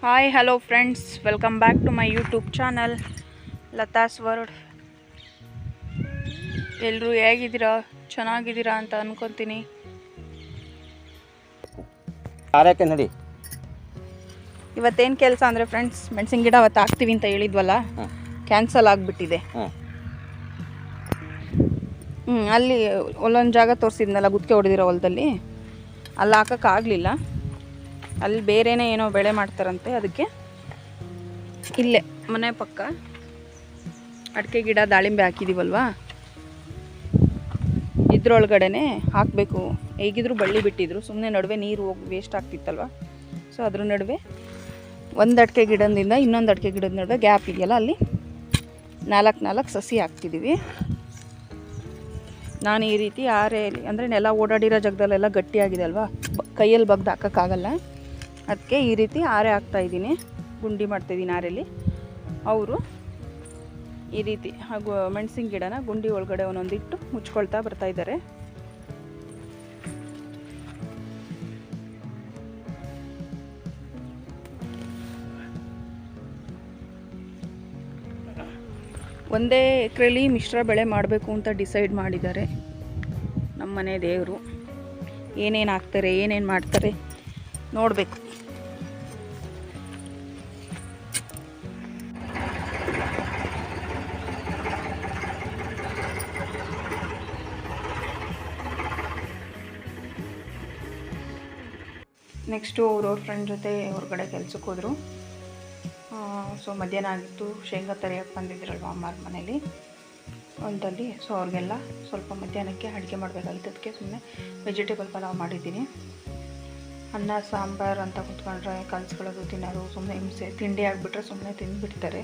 Hi hello friends welcome back to my YouTube channel Latha's word ಎಲ್ಲರೂ ಹೇಗಿದ್ದೀರಾ? ಚೆನ್ನಾಗಿದ್ದೀರಾ ಅಂತ ಅನ್ಕೊತೀನಿ. ನೋಡಿ. ಇವತ್ತೇನು ಕೆಲಸ ಅಂದರೆ ಫ್ರೆಂಡ್ಸ್ ಮೆಣಸಿನ ಗಿಡ ಅವತ್ತು ಹಾಕ್ತೀವಿ ಅಂತ ಹೇಳಿದ್ವಲ್ಲ? ಕ್ಯಾನ್ಸಲ್ ಆಗಿಬಿಟ್ಟಿದೆ. ಹ್ಞೂ ಅಲ್ಲಿ ಒಂದೊಂದು ಜಾಗ ತೋರಿಸಿದ್ನಲ್ಲ ಗುತ್ತಿಗೆ ಹೊಡೆದಿರೋ ಹೊಲದಲ್ಲಿ? ಅಲ್ಲಿ ಹಾಕೋಕ್ಕಾಗಲಿಲ್ಲ ಅಲ್ಲಿ ಬೇರೆನೇ ಏನೋ ಬೆಳೆ ಮಾಡ್ತಾರಂತೆ ಅದಕ್ಕೆ? ಇಲ್ಲೇ. ಮನೆ ಪಕ್ಕ ಅಡಿಕೆ ಗಿಡ ದಾಳಿಂಬೆ ಹಾಕಿದ್ದೀವಲ್ವಾ ಇದ್ರೊಳಗಡೆನೆ ಹಾಕಬೇಕು. ಹೇಗಿದ್ರು ಬಳ್ಳಿ ಬಿಟ್ಟಿದ್ರು ಸುಮ್ಮನೆ ನಡುವೆ ನೀರು ಹೋಗಿ ವೇಸ್ಟ್ ಆಗ್ತಿತ್ತಲ್ವ? ಸೊ ಅದ್ರ ನಡುವೆ ಒಂದು ಅಡಿಕೆ ಗಿಡದಿಂದ ಇನ್ನೊಂದು ಅಡಿಕೆ ಗಿಡದ ನಡುವೆ ಗ್ಯಾಪ್ ಇದೆಯಲ್ಲ ಅಲ್ಲಿ ನಾಲ್ಕು ನಾಲ್ಕು ಸಸಿ ಹಾಕ್ತಿದ್ದೀವಿ ನಾನು ಈ ರೀತಿ ಆರೆಯಲ್ಲಿ ಅಂದರೆ ನೆಲ ಓಡಾಡಿರೋ ಜಾಗದಲ್ಲೆಲ್ಲ ಗಟ್ಟಿಯಾಗಿದೆ ಅಲ್ವಾ? ಕೈಯಲ್ಲಿ ಬಗ್ದು ಹಾಕೋಕ್ಕಾಗಲ್ಲ. ಅದಕ್ಕೆ ಈ ರೀತಿ ಆರೆ ಹಾಕ್ತಾ ಇದ್ದೀನಿ. ಗುಂಡಿ ಮಾಡ್ತಾಯಿದ್ದೀನಿ ಆರೆಯಲ್ಲಿ ಅವರು ಈ ರೀತಿ ಹಾಗೂ ಮೆಣಸಿನ ಗಿಡನ ಗುಂಡಿ ಒಳಗಡೆ ಒಂದೊಂದಿಟ್ಟು ಮುಚ್ಕೊಳ್ತಾ ಬರ್ತಾ ಇದ್ದಾರೆ. ಒಂದೇ ಎಕರೆಲಿ ಮಿಶ್ರ ಬೆಳೆ ಮಾಡಬೇಕು ಅಂತ ಡಿಸೈಡ್ ಮಾಡಿದ್ದಾರೆ. ನಮ್ಮ ಮನೆ ದೇವರು. ಏನೇನು ಹಾಕ್ತಾರೆ, ಏನೇನು ಮಾಡ್ತಾರೆ ನೋಡಬೇಕು. ನೆಕ್ಸ್ಟು ಅವ್ರವ್ರ ಫ್ರೆಂಡ್ ಜೊತೆ ಹೊರಗಡೆ ಕೆಲ್ಸಕ್ಕೆ ಹೋದರು. ಸೊ ಮಧ್ಯಾಹ್ನ ಆಗಿತ್ತು. ಶೇಂಗಾ ತರಿಯಕ್ಕೆ ಬಂದಿದ್ರಲ್ವ ಅಮ್ಮಾರ ಮನೇಲಿ? ಒಂದಲ್ಲಿ ಸೊ ಅವ್ರಿಗೆಲ್ಲ ಸ್ವಲ್ಪ ಮಧ್ಯಾಹ್ನಕ್ಕೆ ಅಡುಗೆ ಮಾಡಬೇಕಾಗಿತ್ತು. ಅದಕ್ಕೆ ಸುಮ್ಮನೆ ವೆಜಿಟೇಬಲ್ ಪಲಾವ್ ಮಾಡಿದ್ದೀನಿ. ಅನ್ನ, ಸಾಂಬಾರು ಅಂತ ಕುತ್ಕೊಂಡ್ರೆ ಕಲ್ಸ್ಕೊಳ್ಳೋದು, ತಿನ್ನೋದು ಸುಮ್ಮನೆ ಹಿಂಸೆ, ತಿಂಡಿ ಆಗಿಬಿಟ್ರೆ ಸುಮ್ಮನೆ ತಿಂದುಬಿಡ್ತಾರೆ.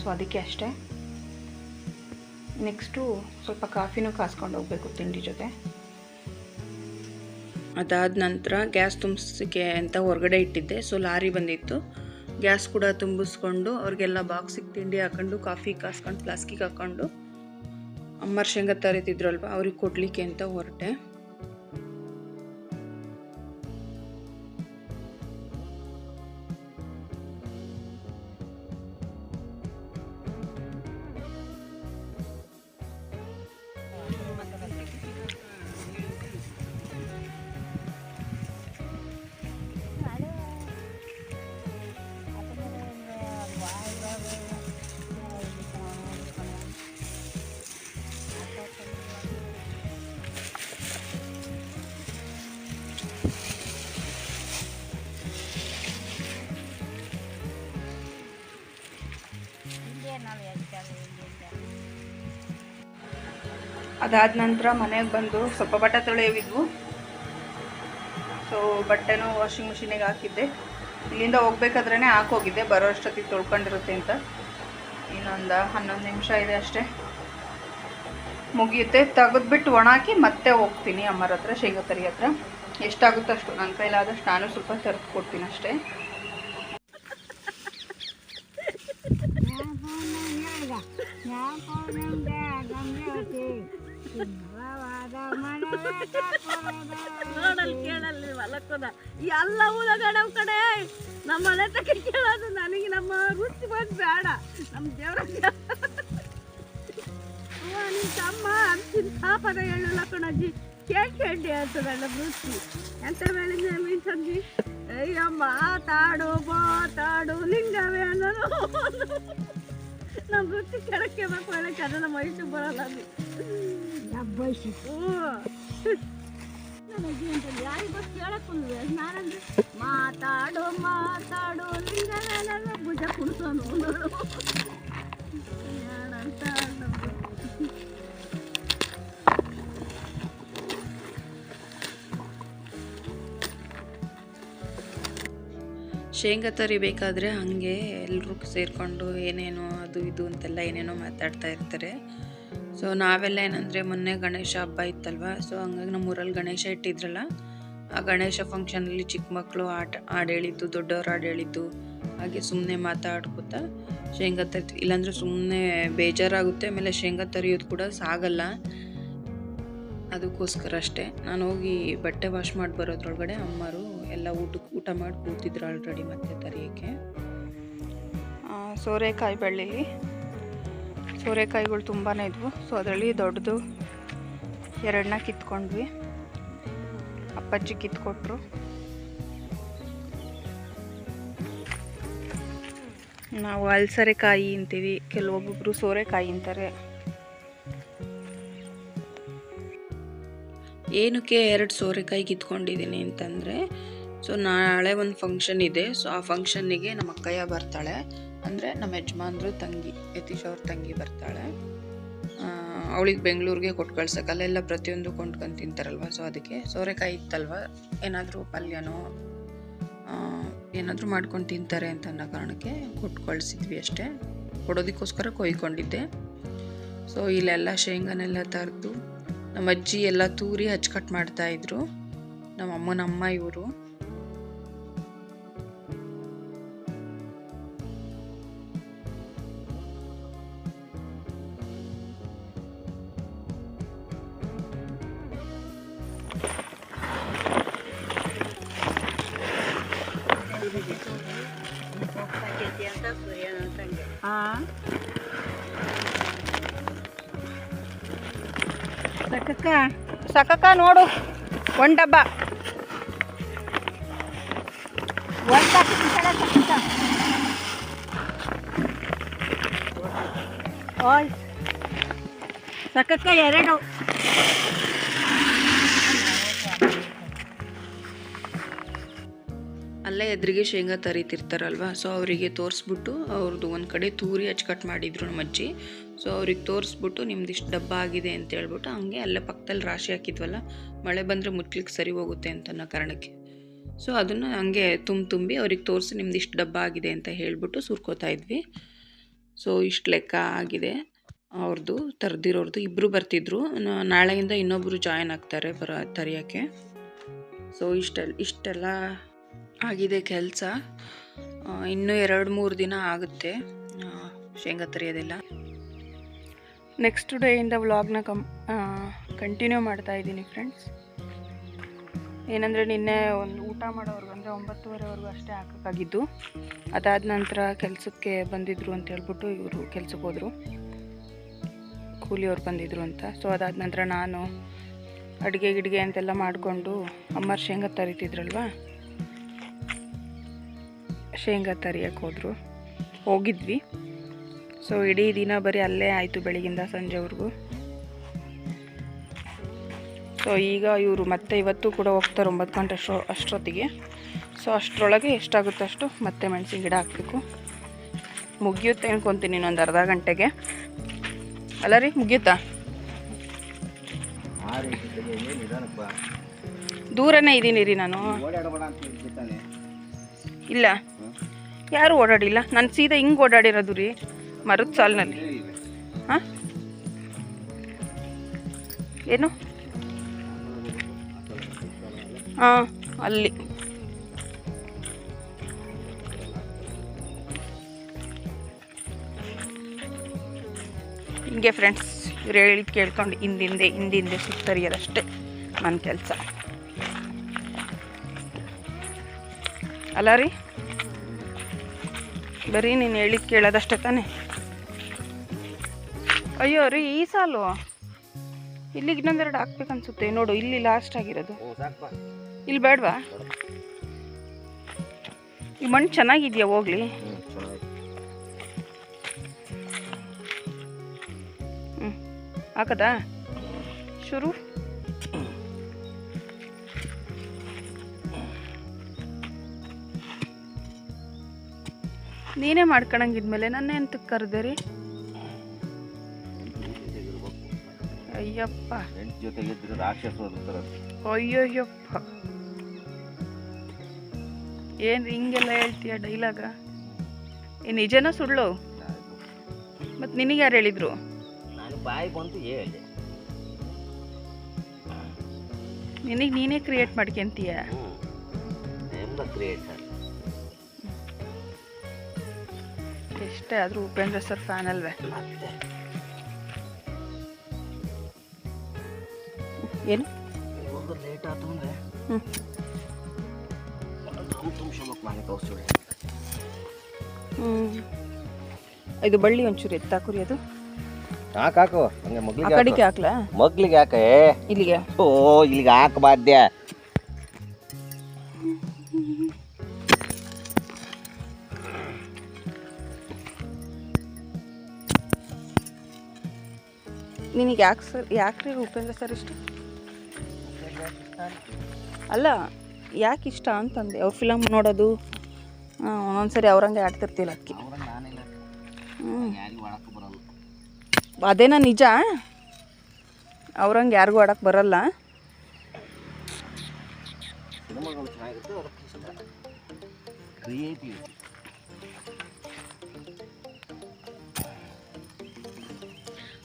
ಸೊ ಅದಕ್ಕೆ ಅಷ್ಟೇ. ನೆಕ್ಸ್ಟು ಸ್ವಲ್ಪ ಕಾಫಿನೂ ಕಾಸ್ಕೊಂಡು ಹೋಗಬೇಕು ತಿಂಡಿ ಜೊತೆ. ಅದಾದ ನಂತರ ಗ್ಯಾಸ್ ತುಂಬಿಸೋಕ್ಕೆ ಅಂತ ಹೊರಗಡೆ ಇಟ್ಟಿದ್ದೆ. ಸೊ ಲಾರಿ ಬಂದಿತ್ತು. ಗ್ಯಾಸ್ ಕೂಡ ತುಂಬಿಸ್ಕೊಂಡು ಅವ್ರಿಗೆಲ್ಲ ಬಾಕ್ಸಿಗೆ ತಿಂಡಿ ಹಾಕೊಂಡು ಕಾಫಿ ಕಾಸ್ಕೊಂಡು ಪ್ಲಾಸ್ಟಿಕ್ ಹಾಕ್ಕೊಂಡು ಅಮ್ಮರ್ ಶೇಂಗಾ ತರಿತಿದ್ರಲ್ವ, ಅವ್ರಿಗೆ ಕೊಡಲಿಕ್ಕೆ ಅಂತ ಹೊರಟೆ. ಅದಾದ ನಂತರ ಮನೆಗೆ ಬಂದು ಸ್ವಲ್ಪ ಬಟ್ಟೆ ತೊಳೆಯವಿದ್ವು. ಸೊ ಬಟ್ಟೆನೂ ವಾಷಿಂಗ್ ಮಿಷಿನಿಗೆ ಹಾಕಿದ್ದೆ. ಇಲ್ಲಿಂದ ಹೋಗ್ಬೇಕಾದ್ರೇ ಹಾಕೋಗಿದ್ದೆ. ಬರೋ ಅಷ್ಟೊತ್ತಿಗೆ ತೊಳ್ಕೊಂಡಿರುತ್ತೆ ಅಂತ. ಇನ್ನೊಂದು ಹನ್ನೊಂದು ನಿಮಿಷ ಇದೆ ಅಷ್ಟೇ. ಮುಗಿಯುತ್ತೆ. ತೆಗೆದ್ಬಿಟ್ಟು ಒಣಾಕಿ ಮತ್ತೆ ಹೋಗ್ತೀನಿ ಅಮ್ಮರ ಹತ್ರ ಶೇಂಗಾ ತರಿ ಹತ್ರ. ಎಷ್ಟಾಗುತ್ತೋ ಅಷ್ಟು. ನನ್ನ ಕೈಲಾದಷ್ಟು ನಾನು ಸ್ವಲ್ಪ ತರ್ದು ಕೊಡ್ತೀನಿ ಅಷ್ಟೇ. ನೋಡಲ್ ಕೇಳಲ್ಲಿ ಮಲಕ್ಕದ ಎಲ್ಲ ಊದಗಡವ್ ಕಡೆ, ನಮ್ಮ ಮನೆ ತಕ ಕೇಳೋದು ನನಗೆ ನಮ್ಮ ರುಚಿ ಬಂದು ಬೇಡ. ನಮ್ಮ ದೇವ್ರ ನಿನ್ ತಮ್ಮ ಅಂತಿಂತ ಪದ ಹೇಳಲ್ಲ ಕಣಜ್ಜಿ ಕೇಳಿ ಕೇಳಿ ಅಂತದಲ್ಲ ರುಚಿ ಎಂತ ಹೇಳಿದ ಮೀನ್ಸಂಜಿ ತಾಡು ಮಾತಾಡು ಮಾತಾಡು ಲಿಂಗವೇ ಅನ್ನೋದು ನಮ್ಮ ವೃತ್ತಿ ಕೆಳಕ್ಕೆ ಹೇಳಕ್ಕೆ ಅದೆಲ್ಲ ಮೈಸೂರು ಬರಲ್ಲ ಅದು. ಮಾತಾಡು ಮಾತಾಡು ಮಾತಾಡೋ ಭುಜ ಕುಣಿಸೋನು ನೋಡು ಶೇಂಗಾ ತರಿಬೇಕಾದ್ರೆ ಹಾಗೆ ಎಲ್ಲರೂ ಸೇರಿಕೊಂಡು ಏನೇನೋ ಅದು ಇದು ಅಂತೆಲ್ಲ ಏನೇನೋ ಮಾತಾಡ್ತಾ ಇರ್ತಾರೆ. ಸೊ ನಾವೆಲ್ಲ ಏನಂದರೆ ಮೊನ್ನೆ ಗಣೇಶ ಹಬ್ಬ ಇತ್ತಲ್ವ? ಸೊ ಹಂಗಾಗಿ ನಮ್ಮೂರಲ್ಲಿ ಗಣೇಶ ಇಟ್ಟಿದ್ರಲ್ಲ, ಆ ಗಣೇಶ ಫಂಕ್ಷನಲ್ಲಿ ಚಿಕ್ಕ ಮಕ್ಕಳು ಆಟ ಆಡೇಳಿದ್ದು ದೊಡ್ಡವ್ರು ಹಾಡು ಹೇಳಿದ್ದು ಹಾಗೆ ಸುಮ್ಮನೆ ಮಾತಾಡ್ಕೋತಾ ಶೇಂಗಾ ತರ್ತೀವಿ ಇಲ್ಲಾಂದರೆ ಸುಮ್ಮನೆ ಬೇಜಾರಾಗುತ್ತೆ, ಆಮೇಲೆ ಶೇಂಗಾ ತರಿಯೋದು ಕೂಡ ಸಾಗಲ್ಲ. ಅದಕ್ಕೋಸ್ಕರ ಅಷ್ಟೇ. ನಾನು ಹೋಗಿ ಬಟ್ಟೆ ವಾಶ್ ಮಾಡಿ ಬರೋದ್ರೊಳಗಡೆ ಅಮ್ಮರು ಎಲ್ಲ ಊಟಕ್ಕೆ ಊಟ ಮಾಡಿ ಕೂತಿದ್ರು ಆಲ್ರೆಡಿ ಮತ್ತೆ ತರಿಯೋಕ್ಕೆ. ಸೋರೆಕಾಯಿ ಬಳ್ಳಿಲಿ ಸೋರೆಕಾಯಿಗಳು ತುಂಬಾ ಇದ್ವು. ಸೊ ಅದರಲ್ಲಿ ದೊಡ್ಡದು ಎರಡನ್ನ ಕಿತ್ಕೊಂಡ್ವಿ. ಅಪ್ಪಾಜಿ ಕಿತ್ಕೊಟ್ರು. ನಾವು ಅಲ್ಸರೆಕಾಯಿ ಅಂತೀವಿ. ಕೆಲವೊಬ್ಬೊಬ್ರು ಸೋರೆಕಾಯಿ ಅಂತಾರೆ. ಏನಕ್ಕೆ ಎರಡು ಸೋರೆಕಾಯಿ ಕಿತ್ಕೊಂಡಿದ್ದೀನಿ ಅಂತಂದರೆ ಸೊ ನಾಳೆ ಒಂದು ಫಂಕ್ಷನ್ ಇದೆ. ಸೊ ಆ ಫಂಕ್ಷನ್ನಿಗೆ ನಮ್ಮ ಅಕ್ಕಯ್ಯ ಬರ್ತಾಳೆ. ಅಂದರೆ ನಮ್ಮ ಯಜಮಾನ್ರು ತಂಗಿ, ಯತೀಶ್ ಅವ್ರ ತಂಗಿ ಬರ್ತಾಳೆ. ಅವಳಿಗೆ ಬೆಂಗಳೂರಿಗೆ ಕೊಟ್ಟು ಕಳ್ಸಕ್ಕೆ ಅಲ್ಲೆಲ್ಲ ಪ್ರತಿಯೊಂದು ಕೊಂಡ್ಕೊಂಡು ತಿಂತಾರಲ್ವ? ಸೊ ಅದಕ್ಕೆ ಸೋರೆಕಾಯಿ ಇತ್ತಲ್ವ? ಏನಾದರೂ ಪಲ್ಯನೋ ಏನಾದರೂ ಮಾಡ್ಕೊಂಡು ತಿಂತಾರೆ ಅಂತ ಅನ್ನೋ ಕಾರಣಕ್ಕೆ ಕೊಟ್ಟು ಕಳಿಸಿದ್ವಿ ಅಷ್ಟೇ. ಕೊಡೋದಕ್ಕೋಸ್ಕರ ಕೊಯ್ಕೊಂಡಿದ್ದೆ. ಸೊ ಇಲ್ಲೆಲ್ಲ ಶೇಂಗಾನೆಲ್ಲ ತರಿದು, ನಮ್ಮ ಅಜ್ಜಿ ಎಲ್ಲ ತೂರಿ ಅಚ್ಚುಕಟ್ಟು ಮಾಡ್ತಾಯಿದ್ರು ನಮ್ಮ ಅಮ್ಮನ ಅಮ್ಮ ಇವರು. ಸಾಕಕ್ಕ ಸಾಕಕ್ಕ ನೋಡು. ಒಂದು ಡಬ್ಬ. ಒಂದು. ಸಾಕಕ್ಕ ಎರಡು. ಅಲ್ಲೇ ಎದುರಿಗೆ ಶೇಂಗಾ ತರಿತಿರ್ತಾರಲ್ವ ಸೊ ಅವರಿಗೆ ತೋರಿಸ್ಬಿಟ್ಟು ಅವ್ರದ್ದು ಒಂದು ಕಡೆ ತೂರಿ ಅಚ್ಚುಕಟ್ಟು ಮಾಡಿದ್ರು ನಮ್ಮ ಅಜ್ಜಿ. ಸೊ ಅವ್ರಿಗೆ ತೋರಿಸ್ಬಿಟ್ಟು ನಿಮ್ದು ಇಷ್ಟು ಡಬ್ಬ ಆಗಿದೆ ಅಂತ ಹೇಳ್ಬಿಟ್ಟು ಹಂಗೆ ಅಲ್ಲೇ ಪಕ್ಕದಲ್ಲಿ ರಾಶಿ ಹಾಕಿದ್ವಲ್ಲ, ಮಳೆ ಬಂದರೆ ಮುಟ್ಲಿಕ್ಕೆ ಸರಿ ಹೋಗುತ್ತೆ ಅಂತ ಅನ್ನೋ ಕಾರಣಕ್ಕೆ. ಸೊ ಅದನ್ನು ಹಂಗೆ ತುಂಬ ತುಂಬಿ ಅವ್ರಿಗೆ ತೋರಿಸಿ ನಿಮ್ದು ಇಷ್ಟು ಡಬ್ಬ ಆಗಿದೆ ಅಂತ ಹೇಳಿಬಿಟ್ಟು ಸುರ್ಕೋತಾ ಇದ್ವಿ. ಸೊ ಇಷ್ಟು ಲೆಕ್ಕ ಆಗಿದೆ. ಅವ್ರದ್ದು ತರ್ದಿರೋರ್ದು ಇಬ್ಬರು ಬರ್ತಿದ್ರು. ನಾಳೆಯಿಂದ ಇನ್ನೊಬ್ಬರು ಜಾಯ್ನ್ ಆಗ್ತಾರೆ ಬರ, ತರಿಯೋಕ್ಕೆ. ಸೊ ಇಷ್ಟೆಲ್ಲ ಇಷ್ಟೆಲ್ಲ ಆಗಿದೆ ಕೆಲಸ. ಇನ್ನೂ ಎರಡು ಮೂರು ದಿನ ಆಗುತ್ತೆ. ಶೇಂಗಾ ತರೆಯೋದೆಲ್ಲ. ನೆಕ್ಸ್ಟ್ ಡೇಯಿಂದ ವ್ಲಾಗ್ನ ಕಮ್ ಕಂಟಿನ್ಯೂ ಮಾಡ್ತಾ ಇದ್ದೀನಿ ಫ್ರೆಂಡ್ಸ್ ಏನಂದರೆ ನಿನ್ನೆ ಒಂದು ಊಟ ಮಾಡೋವ್ರಿಗೆ, ಅಂದರೆ ಒಂಬತ್ತುವರೆವರೆಗೂ ಅಷ್ಟೇ ಹಾಕೋಕ್ಕಾಗಿದ್ದು. ಅದಾದ ನಂತರ ಕೆಲಸಕ್ಕೆ ಬಂದಿದ್ರು ಅಂತ ಹೇಳ್ಬಿಟ್ಟು ಇವರು ಕೆಲ್ಸಕ್ಕೆ ಹೋದರು. ಕೂಲಿಯವ್ರು ಬಂದಿದ್ರು ಅಂತ. ಸೊ ಅದಾದ ನಂತರ ನಾನು ಅಡುಗೆ ಗಿಡಿಗೆ ಅಂತೆಲ್ಲ ಮಾಡಿಕೊಂಡು ಅಮ್ಮರ್ ಶೇಂಗಾ ತರಿತಿದ್ರಲ್ವ? ಶೇಂಗಾ ತರಿಯಕ್ಕೆ ಹೋದರು ಹೋಗಿದ್ವಿ. ಸೊ ಇಡೀ ದಿನ ಬರೀ ಅಲ್ಲೇ ಆಯಿತು ಬೆಳಗಿಂದ ಸಂಜೆವರೆಗೂ. ಸೊ ಈಗ ಇವರು ಮತ್ತೆ ಇವತ್ತು ಕೂಡ ಹೋಗ್ತಾರೆ ಒಂಬತ್ತು ಗಂಟೆ ಅಷ್ಟೋ ಅಷ್ಟೊತ್ತಿಗೆ. ಸೊ ಅಷ್ಟರೊಳಗೆ ಎಷ್ಟಾಗುತ್ತೆ ಅಷ್ಟು ಮತ್ತೆ ಮೆಣಸಿನ ಗಿಡ ಹಾಕಬೇಕು. ಮುಗಿಯುತ್ತೆ ಅನ್ಕೊತೀನಿ ಇನ್ನೊಂದು ಅರ್ಧ ಗಂಟೆಗೆ. ಅಲ್ಲ ರೀ ಮುಗಿಯುತ್ತಾ? ದೂರನೇ ಇದ್ದೀನಿ ರೀ ನಾನು. ಇಲ್ಲ. ಯಾರು ಓಡಾಡಿಲ್ಲ. ನಾನು ಸೀದಾ ಹಿಂಗೆ ಓಡಾಡಿರೋದು ರೀ, ಮರದ ಸಾಲಿನಲ್ಲಿ. ಹಾಂ? ಏನು? ಹಾಂ, ಅಲ್ಲಿ. ಹಿಂಗೆ ಫ್ರೆಂಡ್ಸ್ ಇವ್ರು ಹೇಳಿ ಕೇಳ್ಕೊಂಡು ಹಿಂದಿಂದೆ ಹಿಂದಿಂದೆ ಸುತ್ತರಿಯೋದಷ್ಟೇ ನನ್ನ ಕೆಲಸ. ಅಲ್ಲ ರೀ? ಬರೀ ನೀನು ಹೇಳಿದ್ ಕೇಳೋದಷ್ಟೇ ತಾನೆ? ಅಯ್ಯೋ ರೀ ಈ ಸಾಲು. ಇಲ್ಲಿಗೆ ಇನ್ನೊಂದೆರಡು ಹಾಕ್ಬೇಕನ್ಸುತ್ತೆ. ನೋಡು ಇಲ್ಲಿ ಲಾಸ್ಟ್ ಆಗಿರೋದು. ಇಲ್ಲಿ ಬೇಡವಾ? ಈ ಮಣ್ಣು ಚೆನ್ನಾಗಿದೆಯಾ ಹೋಗ್ಲಿ? ಹ್ಞೂ ಹಾಕದಾ? ಶುರು. ನೀನೇ ಮಾಡ್ಕೊಳಂಗಿದ್ಮೇಲೆ ನನ್ನ ಎಂತಕ್ಕೆ ಕರೆದೆ ರೀ. ಅಯ್ಯಪ್ಪ. ಅಯ್ಯಯ್ಯಪ್ಪ. ಏನು ಹಿಂಗೆಲ್ಲ ಹೇಳ್ತೀಯ ಡೈಲಾಗ ಏ ನಿಜನ ಸುಳ್ಳು? ಮತ್ತು ನಿನಗೆ ಯಾರು ಹೇಳಿದ್ರು? ನಾನು ಬಾಯಿ ಬಂತು ನಿನಗೆ ನೀನೇ ಕ್ರಿಯೇಟ್ ಮಾಡ್ಕೊಂತೀಯ? ಹ್ಞೂ ಕ್ರಿಯೇಟರ್ ಆದರೂ ಉಪೇಂದ್ರ ಸರ್ ಫ್ಯಾನ್ ಅಲ್ವೇ? ಏನು? ಲೇಟ್ ಆಯ್ತು ಅಂದರೆ ಇದು ಬಳ್ಳಿ ಒಂಚೂರು ಎತ್ತಾಕುರಿ ಅದು? ಹಾಕಾಕು ಹಂಗೆ ಮಗ್ಲಿಗೆ ಹಾಕ್ಲಾ? ಮಗ್ಲಿಗೆ ಹಾಕೇ ಇಲ್ಲಿಗೆ? ಓ ಇಲ್ಲಿಗೆ ಹಾಕಬಾರ್ದೆ ನಿನಗೆ ಯಾಕೆ ಸರ್ ಯಾಕ್ರಿ ಉಪೇಂದ್ರ ಸರ್ ಇಷ್ಟ? ಅಲ್ಲ ಯಾಕೆ ಇಷ್ಟ ಅಂತಂದೆ. ಅವ್ರ ಫಿಲಮ್ ನೋಡೋದು. ಹಾಂ ಒಂದೊಂದ್ಸರಿ ಅವ್ರಂಗೆ ಆಡ್ತಿರ್ತಿಲ್ಲ ಅಕ್ಕಿ ಅದೇನ ನಿಜ? ಅವ್ರಂಗೆ ಯಾರಿಗೂ ಆಡಕ್ಕೆ ಬರಲ್ಲ. ಸಿನಿಮಾಗಳು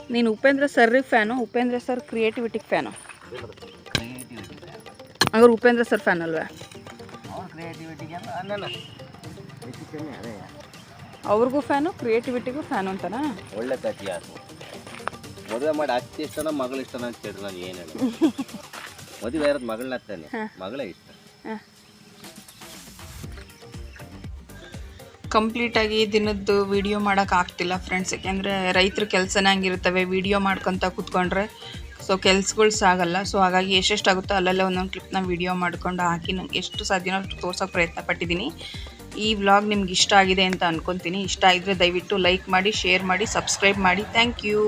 ನೀನು ಉಪೇಂದ್ರ ಸರ್ರಿ ಫ್ಯಾನು ಉಪೇಂದ್ರ ಸರ್ ಕ್ರಿಯೇಟಿವಿಟಿಗೆ ಫ್ಯಾನು ಹಂಗಾರೆ ಉಪೇಂದ್ರ ಸರ್ ಫ್ಯಾನ್ ಅಲ್ವಾ? ಅವ್ರಿಗೂ ಫ್ಯಾನು ಕ್ರಿಯೇಟಿವಿಟಿಗೂ ಫ್ಯಾನು ಅಂತನಾ ಒಳ್ಳೆ ಕಥೆ ಅದು ಮದುವೆ ಮಾಡಿ ಅತ್ತೆ ಇಷ್ಟನ ಮಗಳು ಇಷ್ಟನ ಅಂತ ಕೇಳಿದ್ರೆ ನಾನು ಏನು ಮದುವೆ ಇರೋದು ಮಗಳನ್ನ ಮಗಳೇ ಇಷ್ಟ. ಕಂಪ್ಲೀಟಾಗಿ ದಿನದ್ದು ವಿಡಿಯೋ ಮಾಡೋಕ್ಕಾಗ್ತಿಲ್ಲ ಫ್ರೆಂಡ್ಸ್ ಯಾಕೆಂದರೆ ರೈತರ ಕೆಲಸನೇ ಹಂಗಿರ್ತವೆ ವಿಡಿಯೋ ಮಾಡ್ಕೊತ ಕೂತ್ಕೊಂಡ್ರೆ ಸೊ ಕೆಲ್ಸಗಳು ಸಾಗಲ್ಲ. ಸೊ ಹಾಗಾಗಿ ಎಷ್ಟೆಷ್ಟಾಗುತ್ತೋ ಅಲ್ಲಲ್ಲೇ ಒಂದೊಂದು ಕ್ಲಿಪ್ನ ವಿಡಿಯೋ ಮಾಡ್ಕೊಂಡು ಹಾಕಿ ನಂಗೆ ಎಷ್ಟು ಸಾಧ್ಯನೋ ಅಷ್ಟು ತೋರ್ಸೋಕೆ ಪ್ರಯತ್ನ ಪಟ್ಟಿದ್ದೀನಿ ಈ ವ್ಲಾಗ್ ನಿಮ್ಗೆ ಇಷ್ಟ ಆಗಿದೆ ಅಂತ ಅಂದ್ಕೊತೀನಿ ಇಷ್ಟ ಆಗಿದ್ರೆ ದಯವಿಟ್ಟು ಲೈಕ್ ಮಾಡಿ ಶೇರ್ ಮಾಡಿ ಸಬ್ಸ್ಕ್ರೈಬ್ ಮಾಡಿ. Thank you